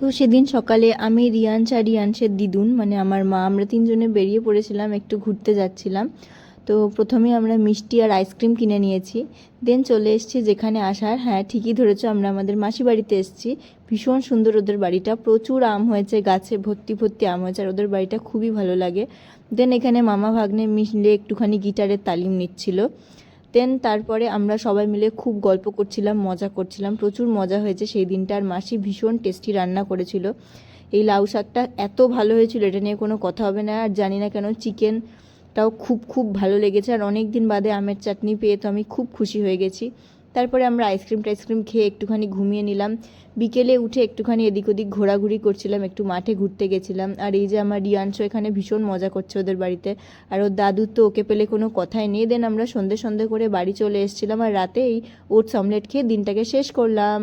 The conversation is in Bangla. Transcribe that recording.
তো সেদিন সকালে আমি রিয়াংশ আর রিয়াংশের দিদুন মানে আমার মা, আমরা তিনজনে বেরিয়ে পড়েছিলাম, একটু ঘুরতে যাচ্ছিলাম। তো প্রথমে আমরা মিষ্টি আর আইসক্রিম কিনে নিয়েছি। দেন চলে এসেছি যেখানে আসার। হ্যাঁ ঠিকই ধরেছ, আমরা আমাদের মাসি বাড়িতে এসেছি। ভীষণ সুন্দর ওদের বাড়িটা, প্রচুর আম হয়েছে গাছে, ভর্তি ভর্তি আম হয়েছে, আর ওদের বাড়িটা খুবই ভালো লাগে। দেন এখানে মামা ভাগ্নে মিলে একটুখানি গিটারের তালিম নিচ্ছিল। দেন তারপরে আমরা সবাই মিলে খুব গল্প করছিলাম, মজা করছিলাম। প্রচুর মজা হয়েছে। সেই দিনটা আর মাসি ভীষণ টেস্টি রান্না করেছিল। এই লাউ শাকটা এত ভালো হয়েছিল, এটা নিয়ে কোনো কথা হবে না। আর জানি না কেন চিকেনটাও খুব খুব ভালো লেগেছে। আর অনেক দিন বাদে আমের চাটনি পেয়ে তো আমি খুব খুশি হয়ে গেছি। তারপরে আমরা আইসক্রিম টাইসক্রিম খেয়ে একটুখানি ঘুমিয়ে নিলাম। বিকেলে উঠে একটুখানি এদিক ওদিক ঘোরাঘুরি করছিলাম, একটু মাঠে ঘুরতে গেছিলাম। আর এই যে আমার রিয়াংশ এখানে ভীষণ মজা করছে ওদের বাড়িতে। আর ওর দাদুর তো ওকে পেলে কোনো কথাই নেই। দেন আমরা সন্ধে সন্ধে করে বাড়ি চলে এসেছিলাম আর রাতে এই ওটস অমলেট খেয়ে দিনটাকে শেষ করলাম।